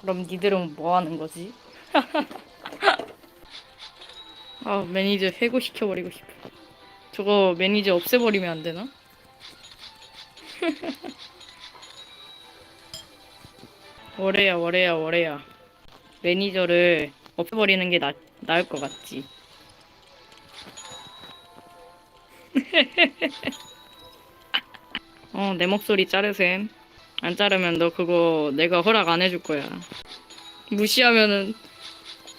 그럼 니들은 뭐 하는 거지? 아 매니저 해고시켜버리고 싶어. 저거 매니저 없애버리면 안 되나? 월해야 월해야 월해야 매니저를 없애버리는 게 나, 나을 것 같지 어 내 목소리 자르셈 안 자르면 너 그거 내가 허락 안 해줄 거야 무시하면은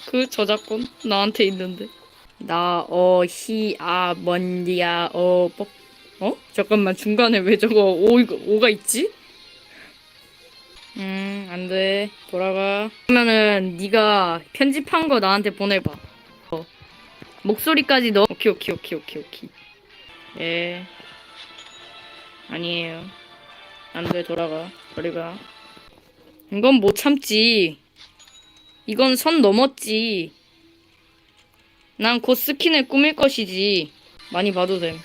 그 저작권 나한테 있는데 나 어 히 아 먼디야 어 뻑. 어? 잠깐만 중간에 왜 저거 오 오가 있지? 음, 안 돼. 돌아가. 그러면은 네가 편집한 거 나한테 보내봐. 어. 목소리까지 넣어. 오케이, 오케이, 오케이, 오케이, 오케이. 예. 아니에요. 안 돼, 돌아가. 저리 가. 이건 못 참지. 이건 선 넘었지. 난 곧 스킨을 꾸밀 것이지. 많이 봐도 됨.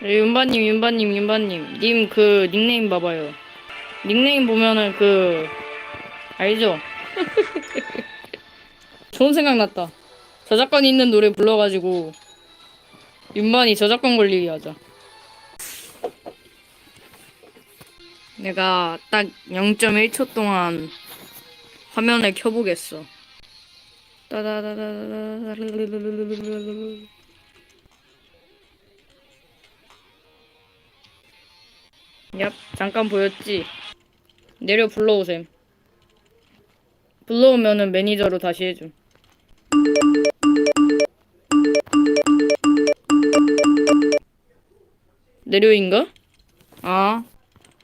네, 윤바님, 윤바님, 윤바님. 님 그 닉네임 봐봐요. 닉네임 보면은 그 알죠? 좋은 생각 났다. 저작권 있는 노래 불러가지고 윤반이 저작권 걸리게 하자. 내가 딱 0.1초 동안 화면을 켜보겠어. 얍, 잠깐 보였지? 내려 불러오셈. 불러오면은 매니저로 다시 해줌. 내려인가? 아,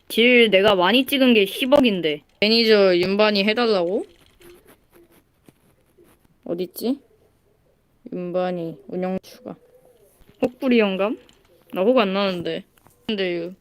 딜 내가 많이 찍은 게 10억인데. 매니저 윤반이 해달라고? 어딨지? 윤반이 운영 추가. 혹부리 영감? 나 혹 안 나는데. 근데